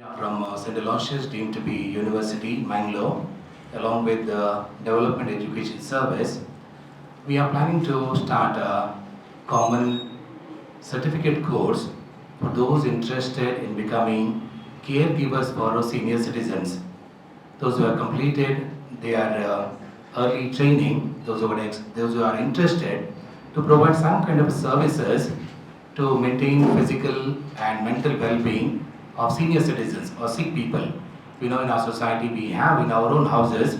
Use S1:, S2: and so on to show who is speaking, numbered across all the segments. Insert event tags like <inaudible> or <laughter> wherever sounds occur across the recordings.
S1: From uh, St. Aloysius deemed to be University, Mangalore, along with the Development Education Service, we are planning to start a common certificate course for those interested in becoming caregivers for our senior citizens. Those who have completed their uh, early training, those who, are those who are interested to provide some kind of services to maintain physical and mental well-being of senior citizens or sick people. You know in our society we have in our own houses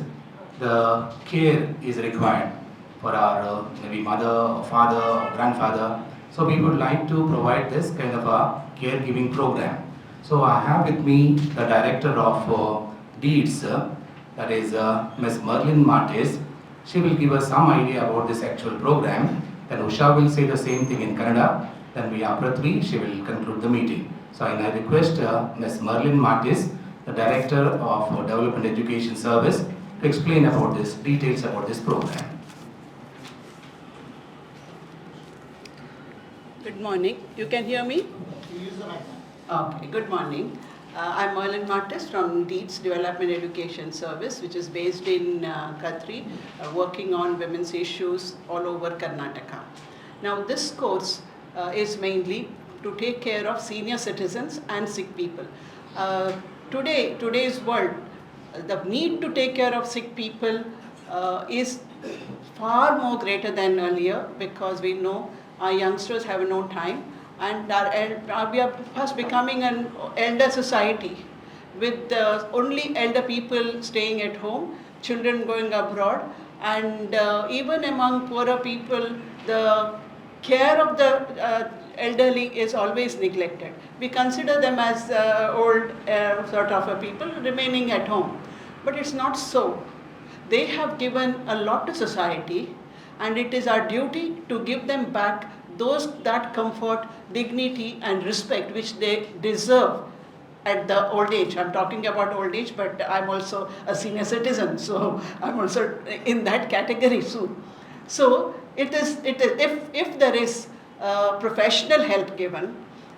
S1: the care is required for our uh, maybe mother or father or grandfather. So we would like to provide this kind of a caregiving program. So I have with me the director of uh, deeds, uh, that is uh, Ms. Merlin Martis. She will give us some idea about this actual program. Then Usha will say the same thing in Kannada. Then we have Prithvi, she will conclude the meeting. So I request uh, Ms. Merlin Martis, the director of Development Education Service, to explain about this, details about this program.
S2: Good morning. You can hear me? Okay, good morning. Uh, I'm Merlin Martis from Deeds Development Education Service, which is based in uh, Khatri, uh, working on women's issues all over Karnataka. Now, this course uh, is mainly to take care of senior citizens and sick people. Uh, today, today's world, the need to take care of sick people uh, is far more greater than earlier because we know our youngsters have no time and our, we are first becoming an elder society with only elder people staying at home, children going abroad, and uh, even among poorer people, the care of the uh, elderly is always neglected. We consider them as uh, old uh, sort of a people remaining at home, but it's not so. They have given a lot to society, and it is our duty to give them back those that comfort, dignity, and respect which they deserve at the old age. I'm talking about old age, but I'm also a senior citizen, so <laughs> I'm also in that category soon. So it is, it is if, if there is professional help given,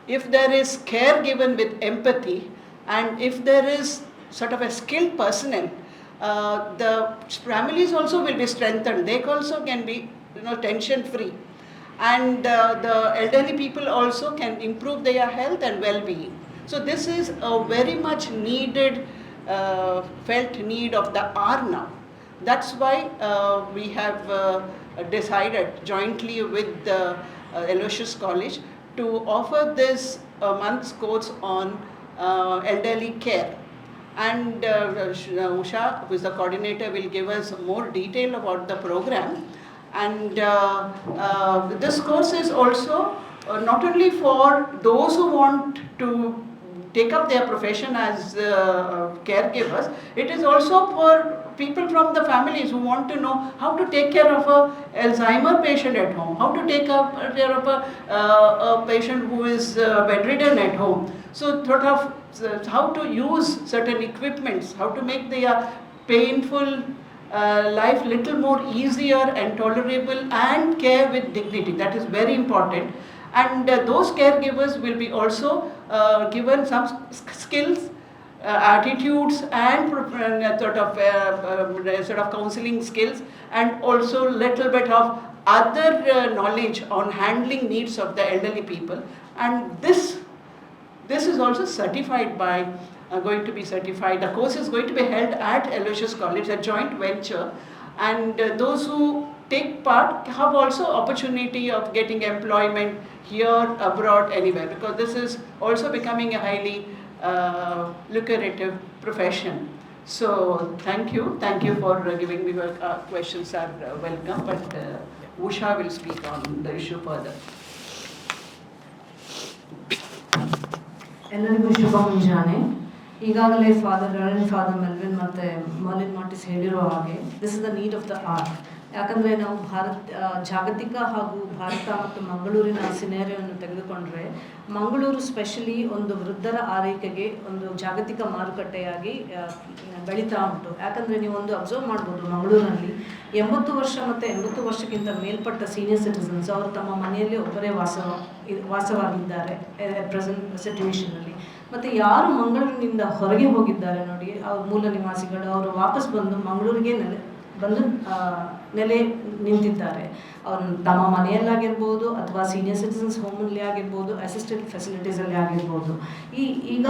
S2: if there is care given with empathy, and if there is sort of a skilled personnel, uh, the families also will be strengthened. They also can be, you know, tension free, and uh, the elderly people also can improve their health and well-being. So this is a very much needed, uh, felt need of the hour now. That's why uh, we have uh, decided jointly with the Aloysius College to offer this uh, month's course on uh, elderly care. And uh, uh, Usha, who is the coordinator, will give us more detail about the program. And uh, uh, this course is also uh, not only for those who want to take up their profession as uh, caregivers, it is also for people from the families who want to know how to take care of a Alzheimer patient at home, how to take up- care of a, uh, a patient who is uh, bedridden at home. So sort of uh, how to use certain equipments, how to make their painful uh, life little more easier and tolerable and care with dignity. That is very important. And uh, those caregivers will be also uh, given some skills, uh, attitudes, and uh, sort of uh, um, sort of counseling skills, and also a little bit of other uh, knowledge on handling needs of the elderly people. And this this is also certified by, uh, going to be certified, the course is going to be held at Aloysius College, a joint venture. And uh, those who take part have also opportunity of getting employment here, abroad, anywhere. Because this is also becoming a highly uh, lucrative profession. So thank you, thank you for uh, giving me, your, uh, questions are uh, welcome, but uh, Usha will speak on the issue further.
S3: ಎಲ್ಲರಿಗೂ ಶುಭ ಮುಂಜಾನೆ ಈಗಾಗಲೇ father reverend father Melvin ಮತ್ತು Merlion ಮಾರ್ಟಿಸ್ ಹೇಳಿರೋ ಹಾಗೆ this is the need of the art ಯಾಕಂದರೆ ನಾವು ಭಾರತ ಜಾಗತಿಕ ಹಾಗೂ ಭಾರತ ಮತ್ತು ಮಂಗಳೂರಿನ ಸಿನೇರಿಯನ್ನು ತೆಗೆದುಕೊಂಡ್ರೆ ಮಂಗಳೂರು ಸ್ಪೆಷಲಿ ಒಂದು ವೃದ್ಧರ ಆರೈಕೆಗೆ ಒಂದು ಜಾಗತಿಕ ಮಾರುಕಟ್ಟೆಯಾಗಿ ಬೆಳೀತಾ ಉಂಟು. ಯಾಕಂದರೆ ನೀವು ಒಂದು ಅಬ್ಸರ್ವ್ ಮಾಡ್ಬೋದು ಮಂಗಳೂರಿನಲ್ಲಿ ಎಂಬತ್ತು ವರ್ಷ ಮತ್ತು ಎಂಬತ್ತು ವರ್ಷಕ್ಕಿಂತ ಮೇಲ್ಪಟ್ಟ ಸೀನಿಯರ್ ಸಿಟಿಸನ್ಸ್ ಅವರು ತಮ್ಮ ಮನೆಯಲ್ಲಿ ಒಬ್ಬರೇ ವಾಸ ವಾಸವಾಗಿದ್ದಾರೆ ಪ್ರೆಸೆಂಟ್ ಸಿಚುವೇಷನಲ್ಲಿ ಮತ್ತು ಯಾರು ಮಂಗಳೂರಿನಿಂದ ಹೊರಗೆ ಹೋಗಿದ್ದಾರೆ ನೋಡಿ, ಅವ್ರ ಮೂಲ ನಿವಾಸಿಗಳು, ಅವರು ವಾಪಸ್ ಬಂದು ಮಂಗಳೂರಿಗೆ ನೆಲೆ, ಬಂದು ನೆಲೆ ನಿಂತಿದ್ದಾರೆ. ಅವ್ರು ತಮ್ಮ ಮನೆಯಲ್ಲಾಗಿರ್ಬೋದು ಅಥವಾ ಸೀನಿಯರ್ ಸಿಟಿಸನ್ಸ್ ಹೋಮಲ್ಲಿ ಆಗಿರ್ಬೋದು ಅಸಿಸ್ಟೆಂಟ್ ಫೆಸಿಲಿಟೀಸಲ್ಲಿ ಆಗಿರ್ಬೋದು. ಈ ಈಗ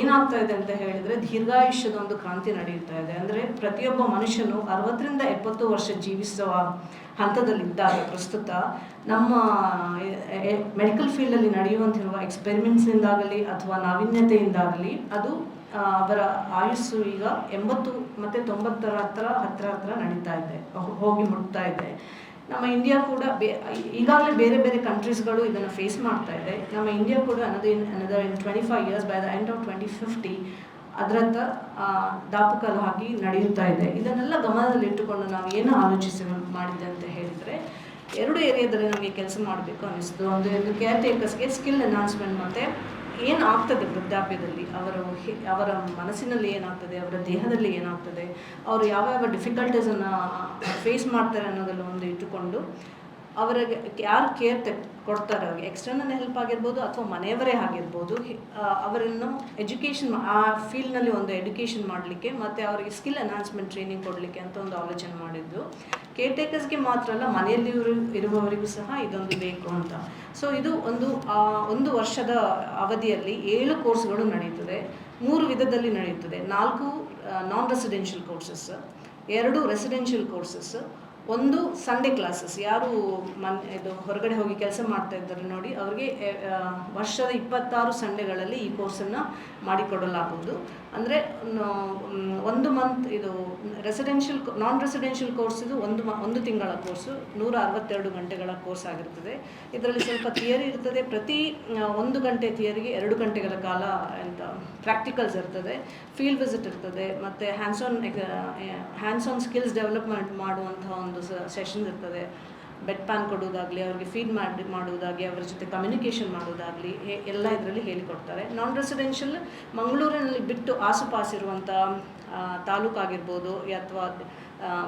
S3: ಏನಾಗ್ತಾ ಇದೆ ಅಂತ ಹೇಳಿದರೆ ದೀರ್ಘಾಯುಷ್ಯದ ಒಂದು ಕ್ರಾಂತಿ ನಡೆಯುತ್ತಾ ಇದೆ. ಅಂದರೆ ಪ್ರತಿಯೊಬ್ಬ ಮನುಷ್ಯನು ಅರವತ್ತರಿಂದ ಎಪ್ಪತ್ತು ವರ್ಷ ಜೀವಿಸುವ ಹಂತದಲ್ಲಿದ್ದಾಗ ಪ್ರಸ್ತುತ ನಮ್ಮ ಮೆಡಿಕಲ್ ಫೀಲ್ಡಲ್ಲಿ ನಡೆಯುವಂತಿರುವ ಎಕ್ಸ್ಪೆರಿಮೆಂಟ್ಸಿಂದಾಗಲಿ ಅಥವಾ ನಾವೀನ್ಯತೆಯಿಂದಾಗಲಿ ಅದು ಅವರ ಆಯುಸ್ಸು ಈಗ ಎಂಬತ್ತು ಮತ್ತು ತೊಂಬತ್ತರ ಹತ್ರ ಹತ್ರ ಹತ್ರ ನಡೀತಾ ಇದೆ ಹೋಗಿ ಮುಟ್ತಾ ಇದೆ. ನಮ್ಮ ಇಂಡಿಯಾ ಕೂಡ ಬೇ, ಈಗಾಗಲೇ ಬೇರೆ ಬೇರೆ ಕಂಟ್ರೀಸ್ಗಳು ಇದನ್ನು ಫೇಸ್ ಮಾಡ್ತಾ ಇದೆ. ನಮ್ಮ ಇಂಡಿಯಾ ಕೂಡ ಅನ್ನೋದು in another in twenty five years by the end of twenty fifty ಅದರತ್ತ ದಾಪುಕಾಲು ಹಾಕಿ ನಡೆಯುತ್ತಾ ಇದೆ. ಇದನ್ನೆಲ್ಲ ಗಮನದಲ್ಲಿಟ್ಟುಕೊಂಡು ನಾವು ಏನು ಆಲೋಚಿಸಿ ಮಾಡಿದ್ದೆ ಅಂತ ಹೇಳಿದರೆ, ಎರಡು ಏರಿಯಾದಲ್ಲಿ ನಮಗೆ ಕೆಲಸ ಮಾಡಬೇಕು ಅನ್ನಿಸ್ತು. ಒಂದು ಕೇರ್ ಟೇಕರ್ಸ್ಗೆ ಸ್ಕಿಲ್ ಎನ್ಹಾನ್ಸ್ಮೆಂಟ್ ಮತ್ತು ಏನು ಆಗ್ತದೆ ವೃದ್ಧಾಪ್ಯದಲ್ಲಿ? ಅವರ ಅವರ ಮನಸ್ಸಿನಲ್ಲಿ ಏನಾಗ್ತದೆ? ಅವರ ದೇಹದಲ್ಲಿ ಏನಾಗ್ತದೆ? ಅವರು ಯಾವ ಯಾವ ಡಿಫಿಕಲ್ಟೀಸನ್ನು ಫೇಸ್ ಮಾಡ್ತಾರೆ ಅನ್ನೋದೆಲ್ಲ ಒಂದು ಇಟ್ಟುಕೊಂಡು ಅವರಿಗೆ ಯಾರು ಕೇರ್ ತೆ ಕೊಡ್ತಾರೆ? ಅವ್ರಿಗೆ ಎಕ್ಸ್ಟರ್ನಲ್ ಹೆಲ್ಪ್ ಆಗಿರ್ಬೋದು ಅಥವಾ ಮನೆಯವರೇ ಆಗಿರ್ಬೋದು. ಅವರನ್ನು ಎಜುಕೇಷನ್ ಆ ಫೀಲ್ಡ್ನಲ್ಲಿ ಒಂದು ಎಜುಕೇಷನ್ ಮಾಡಲಿಕ್ಕೆ ಮತ್ತು ಅವರಿಗೆ ಸ್ಕಿಲ್ ಎನ್ಹಾನ್ಸ್ಮೆಂಟ್ ಟ್ರೈನಿಂಗ್ ಕೊಡಲಿಕ್ಕೆ ಅಂತ ಒಂದು ಆಲೋಚನೆ ಮಾಡಿದ್ದು. ಕೇರ್ ಟೇಕರ್ಸ್ಗೆ ಮಾತ್ರ ಅಲ್ಲ, ಮನೆಯಲ್ಲಿ ಇರುವವರಿಗೂ ಸಹ ಇದೊಂದು ಬೇಕು ಅಂತ. ಸೊ ಇದು ಒಂದು ಒಂದು ವರ್ಷದ ಅವಧಿಯಲ್ಲಿ ಏಳು ಕೋರ್ಸ್ಗಳು ನಡೆಯುತ್ತದೆ ಮೂರು ವಿಧದಲ್ಲಿ ನಡೆಯುತ್ತದೆ ನಾಲ್ಕು ನಾನ್ ರೆಸಿಡೆನ್ಷಿಯಲ್ ಕೋರ್ಸಸ್ ಎರಡು ರೆಸಿಡೆನ್ಷಿಯಲ್ ಕೋರ್ಸಸ್ ಒಂದು ಸಂಡೇ ಕ್ಲಾಸಸ್ ಯಾರು ಮನ್ ಇದು ಹೊರಗಡೆ ಹೋಗಿ ಕೆಲಸ ಮಾಡ್ತಾ ಇದ್ದಾರೆ ನೋಡಿ, ಅವರಿಗೆ ವರ್ಷದ ಇಪ್ಪತ್ತಾರು ಸಂಡೆಗಳಲ್ಲಿ ಈ ಕೋರ್ಸನ್ನು ಮಾಡಿಕೊಡಲಾಗುವುದು. ಅಂದರೆ ಒಂದು ಮಂತ್ ಇದು ರೆಸಿಡೆನ್ಷಿಯಲ್ ನಾನ್ ರೆಸಿಡೆನ್ಷಿಯಲ್ ಕೋರ್ಸ್ ಇದು ಒಂದು ಮ, ಒಂದು ತಿಂಗಳ ಕೋರ್ಸು ನೂರ ಅರವತ್ತೆರಡು ಗಂಟೆಗಳ ಕೋರ್ಸ್ ಆಗಿರ್ತದೆ. ಇದರಲ್ಲಿ ಸ್ವಲ್ಪ ಥಿಯರಿ ಇರ್ತದೆ. ಪ್ರತಿ ಒಂದು ಗಂಟೆ ಥಿಯರಿಗೆ ಎರಡು ಗಂಟೆಗಳ ಕಾಲ ಎಂತ ಪ್ರಾಕ್ಟಿಕಲ್ಸ್ ಇರ್ತದೆ. ಫೀಲ್ಡ್ ವಿಸಿಟ್ ಇರ್ತದೆ. ಮತ್ತು hands on hands on skills development ಮಾಡುವಂಥ ಒಂದು ಸೆಷನ್ ಇರ್ತದೆ. ಬೆಡ್ ಪ್ಯಾನ್ ಕೊಡೋದಾಗಲಿ ಅವರಿಗೆ ಫೀಡ್ ಮಾಡಿ, ಮಾಡುವುದಾಗಲಿ, ಅವರ ಜೊತೆ ಕಮ್ಯುನಿಕೇಷನ್ ಮಾಡೋದಾಗಲಿ ಎಲ್ಲ ಇದರಲ್ಲಿ ಹೇಳಿಕೊಡ್ತಾರೆ. ನಾನ್ ರೆಸಿಡೆನ್ಷಿಯಲ್ ಮಂಗಳೂರಿನಲ್ಲಿ ಬಿಟ್ಟು ಆಸುಪಾಸಿರುವಂಥ ತಾಲೂಕಾಗಿರ್ಬೋದು ಅಥವಾ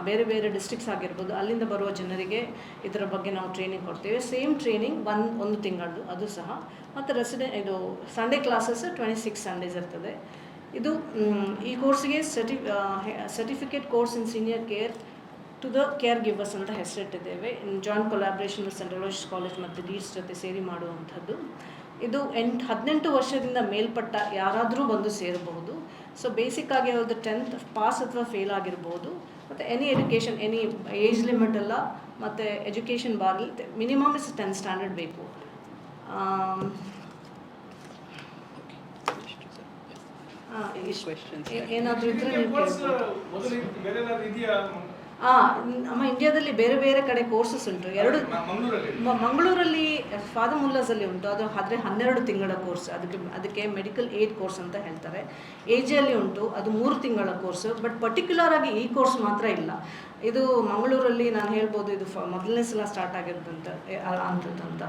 S3: ಬೇರೆ ಬೇರೆ ಡಿಸ್ಟ್ರಿಕ್ಸ್ ಆಗಿರ್ಬೋದು, ಅಲ್ಲಿಂದ ಬರುವ ಜನರಿಗೆ ಇದರ ಬಗ್ಗೆ ನಾವು ಟ್ರೈನಿಂಗ್ ಕೊಡ್ತೇವೆ. ಸೇಮ್ ಟ್ರೈನಿಂಗ್ ಒಂದು ಒಂದು ತಿಂಗಳದ್ದು, ಅದು ಸಹ. ಮತ್ತು ರೆಸಿಡೆ ಇದು Sunday classes twenty six Sundays ಇರ್ತದೆ. ಇದು ಈ ಕೋರ್ಸಿಗೆ ಸರ್ಟಿ certificate course in senior care to the caregivers ಅಂತ ಹೆಸರಿಟ್ಟಿದ್ದೇವೆ. In joint collaboration with central college ಮತ್ತು ಡೀಸ್ ಜೊತೆ ಸೇರಿ ಮಾಡುವಂಥದ್ದು. ಇದು ಎಂಟು ಹದಿನೆಂಟು ವರ್ಷದಿಂದ ಮೇಲ್ಪಟ್ಟ ಯಾರಾದರೂ ಬಂದು ಸೇರಬಹುದು. ಸೊ ಬೇಸಿಕ್ ಆಗಿ ಅವ್ರದ್ದು ಟೆಂತ್ ಪಾಸ್ ಅಥವಾ ಫೇಲ್ ಆಗಿರ್ಬೋದು. ಮತ್ತು any education any age limit ಎಲ್ಲ ಮತ್ತು education barely minimum is tenth standard ಬೇಕು. ಏನಾದರೂ ಇದ್ರೆ ಆ, ನಮ್ಮ ಇಂಡಿಯಾದಲ್ಲಿ ಬೇರೆ ಬೇರೆ ಕಡೆ ಕೋರ್ಸಸ್ ಉಂಟು. ಎರಡು
S4: ಮಂಗಳೂರಲ್ಲಿ.
S3: ಫಾದಮುಲ್ಲಾಸಲ್ಲಿ ಉಂಟು. ಅದು ಆದರೆ ಹನ್ನೆರಡು ತಿಂಗಳ ಕೋರ್ಸ್ ಅದಕ್ಕೆ ಅದಕ್ಕೆ ಮೆಡಿಕಲ್ ಏಡ್ ಕೋರ್ಸ್ ಅಂತ ಹೇಳ್ತಾರೆ. ಏಜಲ್ಲಿ ಉಂಟು. ಅದು ಮೂರು ತಿಂಗಳ ಕೋರ್ಸ್ ಬಟ್ ಪರ್ಟಿಕ್ಯುಲರ್ ಆಗಿ ಈ ಕೋರ್ಸ್ ಮಾತ್ರ ಇಲ್ಲ. ಇದು ಮಂಗಳೂರಲ್ಲಿ ನಾನು ಹೇಳ್ಬೋದು ಇದು ಫ ಮೊದಲನೇ ಸಲ ಸ್ಟಾರ್ಟ್ ಆಗಿರೋದಂತ ಅಂತ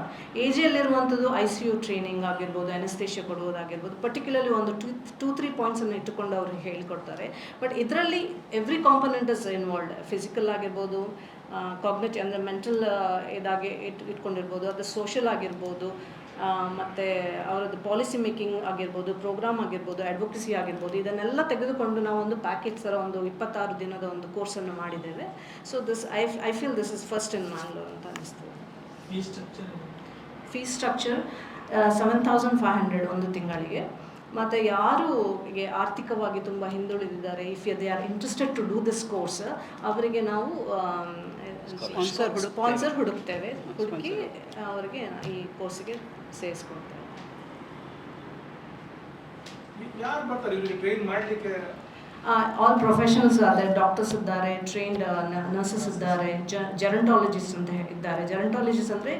S3: ಏಜಿಯಲ್ಲಿರುವಂಥದ್ದು ಐ ಸಿ ಯು ಟ್ರೈನಿಂಗ್ ಆಗಿರ್ಬೋದು ಅನಸ್ತೇಷ್ಯ ಕೊಡುವುದಾಗಿರ್ಬೋದು ಪರ್ಟಿಕ್ಯುಲರ್ಲಿ ಒಂದು ಟೂ ಟೂ ತ್ರೀ ಪಾಯಿಂಟ್ಸನ್ನು ಇಟ್ಟುಕೊಂಡು ಅವರು ಹೇಳಿಕೊಡ್ತಾರೆ. ಬಟ್ ಇದರಲ್ಲಿ every component is involved physical ಆಗಿರ್ಬೋದು ಕಾಗ್ನೆಟಿವ್ ಅಂದರೆ ಮೆಂಟಲ್ ಇದಾಗಿ ಇಟ್, ಇಟ್ಕೊಂಡಿರ್ಬೋದು, ಅದು ಸೋಷಲ್ ಆಗಿರ್ಬೋದು ಮತ್ತು ಅವರದ್ದು ಪಾಲಿಸಿ ಮೇಕಿಂಗ್ ಆಗಿರ್ಬೋದು ಪ್ರೋಗ್ರಾಮ್ ಆಗಿರ್ಬೋದು ಅಡ್ವೊಕಸಿ ಆಗಿರ್ಬೋದು ಇದನ್ನೆಲ್ಲ ತೆಗೆದುಕೊಂಡು ನಾವು ಒಂದು ಪ್ಯಾಕೇಜ್ ಥರ ಒಂದು ಇಪ್ಪತ್ತಾರು ದಿನದ ಒಂದು ಕೋರ್ಸನ್ನು ಮಾಡಿದ್ದೇವೆ. So this I I feel this is first in Mangalore ಅಂತ ಅನಿಸ್ತದೆ
S4: fee structure
S3: fees structure seven thousand five hundred ಒಂದು ತಿಂಗಳಿಗೆ. ಮತ್ತು ಯಾರು ಆರ್ಥಿಕವಾಗಿ ತುಂಬ ಹಿಂದುಳಿದಿದ್ದಾರೆ if they are interested to do this course ಅವರಿಗೆ ನಾವು
S2: Sponsor ಹುಡುಕ್ತೇವೆ.
S3: ಸ್ಪಾನ್ಸರ್ ಹುಡುಕ್ತೇವೆ. ಹುಡುಕಿ ಅವರಿಗೆ ಈ ಕೋರ್ಸಿಗೆ ಸೇರಿಸ್ಕೊಡ್ತೇವೆ.
S4: ಯಾರು ಬರ್ತಾರೆ? ಇವರಿಗೆ ಟ್ರೈನ್ ಮಾಡ್ಲಿಕ್ಕೆ?
S3: ಆಲ್ ಪ್ರೊಫೆಷನಲ್ಸ್ ಆದರೆ ಡಾಕ್ಟರ್ಸ್ ಇದ್ದಾರೆ ಟ್ರೈನ್ಡ್ ನರ್ಸಸ್ ಇದ್ದಾರೆ ಜೆರಂಟಾಲಜಿಸ್ಟ್ ಅಂತ ಇದ್ದಾರೆ. ಜೆರಂಟಾಲಜಿಸ್ಟ್ ಅಂದರೆ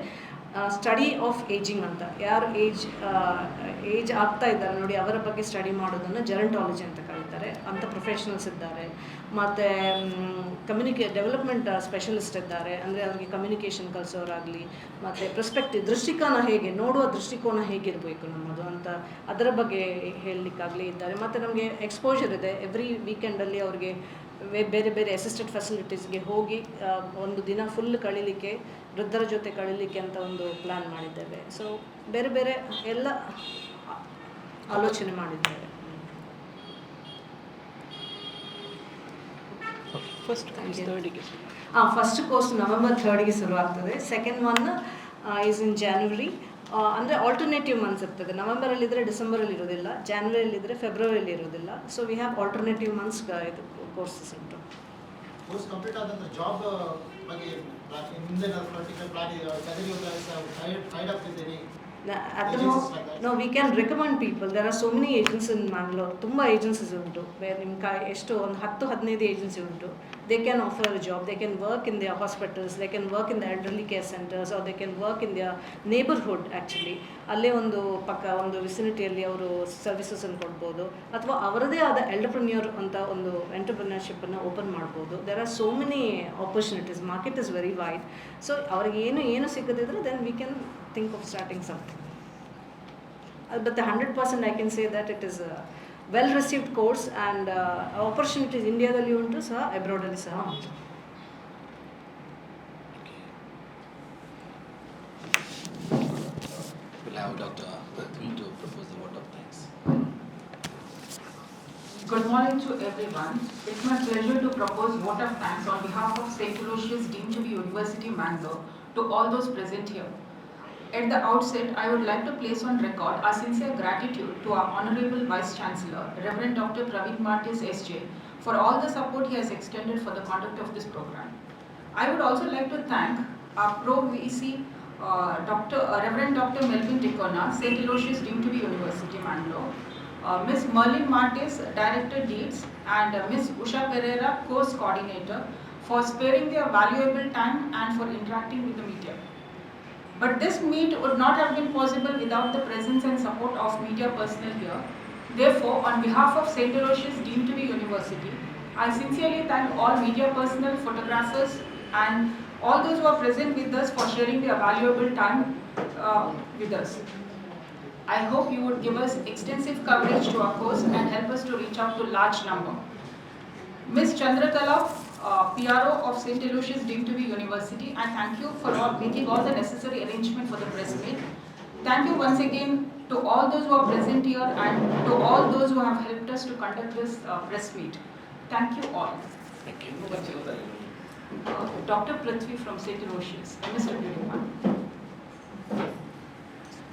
S3: ಸ್ಟಡಿ ಆಫ್ ಏಜಿಂಗ್ ಅಂತ. ಯಾರು ಏಜ್ ಏಜ್ ಆಗ್ತಾ ಇದ್ದಾರೆ ನೋಡಿ, ಅವರ ಬಗ್ಗೆ ಸ್ಟಡಿ ಮಾಡೋದನ್ನು ಜೆರಂಟಾಲಜಿ ಅಂತ ಕರೀತಾರೆ. ಅಂಥ ಪ್ರೊಫೆಷನಲ್ಸ್ ಇದ್ದಾರೆ. ಮತ್ತು ಕಮ್ಯುನಿಕೇ ಡೆವಲಪ್ಮೆಂಟ್ ಸ್ಪೆಷಲಿಸ್ಟ್ ಇದ್ದಾರೆ. ಅಂದರೆ ಅವರಿಗೆ ಕಮ್ಯುನಿಕೇಷನ್ ಕಲಿಸೋರಾಗಲಿ, ಮತ್ತು ಪ್ರಸ್ಪೆಕ್ಟಿವ್ ದೃಷ್ಟಿಕೋನ ಹೇಗೆ, ನೋಡುವ ದೃಷ್ಟಿಕೋನ ಹೇಗಿರಬೇಕು ನಮ್ಮದು ಅಂತ ಅದರ ಬಗ್ಗೆ ಹೇಳಲಿಕ್ಕಾಗಲಿ ಇದ್ದಾರೆ. ಮತ್ತು ನಮಗೆ ಎಕ್ಸ್ಪೋಜರ್ ಇದೆ. ಎವ್ರಿ ವೀಕೆಂಡಲ್ಲಿ ಅವ್ರಿಗೆ ಬೇರೆ ಬೇರೆ ಅಸಿಸ್ಟೆಡ್ ಫೆಸಿಲಿಟೀಸ್ಗೆ ಹೋಗಿ ಒಂದು ದಿನ ಫುಲ್ ಕಳೀಲಿಕ್ಕೆ ವೃದ್ಧರ ಜೊತೆ ಕಳೀಲಿಕ್ಕೆ ಅಂತ ಒಂದು ಪ್ಲ್ಯಾನ್ ಮಾಡಿದ್ದೇವೆ. ಸೊ ಬೇರೆ ಬೇರೆ ಎಲ್ಲ ಆಲೋಚನೆ ಮಾಡಿದ್ದೇವೆ.
S2: ಫಸ್ಟ್
S3: ಹಾಂ ಫಸ್ಟ್ ಕೋರ್ಸ್ ನವೆಂಬರ್ ಥರ್ಡ್ಗೆ ಶುರು ಆಗ್ತದೆ second one is in January ಅಂದರೆ ಆಲ್ಟರ್ನೇಟಿವ್ ಮಂತ್ಸ್ ಇರ್ತದೆ. ನವೆಂಬರಲ್ಲಿದ್ದರೆ ಡಿಸೆಂಬರಲ್ಲಿ ಇರೋದಿಲ್ಲ ಜಾನ್ವರಿಯಲ್ಲಿದ್ದರೆ ಫೆಬ್ರವರಿಯಲ್ಲಿ ಇರೋದಿಲ್ಲ so we have alternative months ಇದು. ಕೋರ್ಸಸ್ ಉಂಟು
S5: ಕೋರ್ಸ್ ಕಂಪ್ಲೀಟ್ ಆದಂತ ಜಾಬ್ ಬಗ್ಗೆ ಮುಂದೆ ಪರ್ಟಿಕ್ಯುಲರ್ ಪ್ಲಾನ್ ಇದೆ ಟೈಡ್ ಅಪ್ ಇದ್ದೀರಿ like that.
S3: no, we can recommend people. There many agents in Mangalore. ತುಂಬ ಏಜೆನ್ಸೀಸ್ ಉಂಟು ಬೇರೆ ನಿಮ್ಮ ಕಾ ಎಷ್ಟು ಒಂದು ಹತ್ತು ಹದಿನೈದು ಏಜೆನ್ಸಿ ಉಂಟು they can offer a job they can work in their hospitals, they can work in the elderly care centres or they can work in their neighbourhood actually ಅಲ್ಲೇ ಒಂದು ಪಕ್ಕ ಒಂದು ವಿಸಿನಿಟಿಯಲ್ಲಿ ಅವರು ಸರ್ವಿಸಸನ್ನು ಕೊಡ್ಬೋದು. ಅಥವಾ ಅವರದೇ ಆದ ಎಲ್ಡರ್ಪ್ರನ್ಯೂರ್ ಅಂತ ಒಂದು ಎಂಟರ್ಪ್ರಿನರ್ಶಿಪ್ಪನ್ನು ಓಪನ್ ಮಾಡ್ಬೋದು. There are so many opportunities market is very wide so ಅವ್ರಿಗೆ ಏನು ಏನು ಸಿಗದಿದ್ರೆ then we can think of starting something but the 100% I can say that it is a well received course and uh, opportunities ಇಂಡಿಯಾದಲ್ಲಿ ಉಂಟು ಸಹ ಅಬ್ರಾಡಲ್ಲಿ ಸಹ ಉಂಟು
S1: We'll have Dr. Prithvi to propose the vote of thanks.
S6: Good morning to everyone. It's my pleasure to propose vote of thanks on behalf of St. Aloysius Deemed to be University Mangalore to all those present here. At the outset, I would like to place on record our sincere gratitude to our Honorable Vice Chancellor, Reverend Dr. Praveet Martis SJ, for all the support he has extended for the conduct of this program. I would also like to thank our Pro VC, uh, Dr. uh, Reverend Dr. Melvin Dicona, St. Aloysius be University Mangalore, uh, Ms. Merlin Martis, Director Deeds, and uh, Ms. Usha Pereira, Course Coordinator, for sparing their valuable time and for interacting with the media. But this meet would not have been possible without the presence and support of media personnel here. Therefore, on behalf of St. Aloysius Deemed to be University, I sincerely thank all media personnel, photographers, and all those who are present with us for sharing their valuable time uh, with us. I hope you would give us extensive coverage to our course and help us to reach out to large number. Ms. Chandrakala, uh, PRO of St. Aloysius Deemed to be University, I thank you for all, making all the necessary arrangement for the press meet. Thank you once again to all those who are present here and to all those who have helped us to conduct this uh, press meet. Thank you all.
S1: Thank you.
S6: Uh, Dr. Prithvi from St. Aloysius, and Mr. Viruman.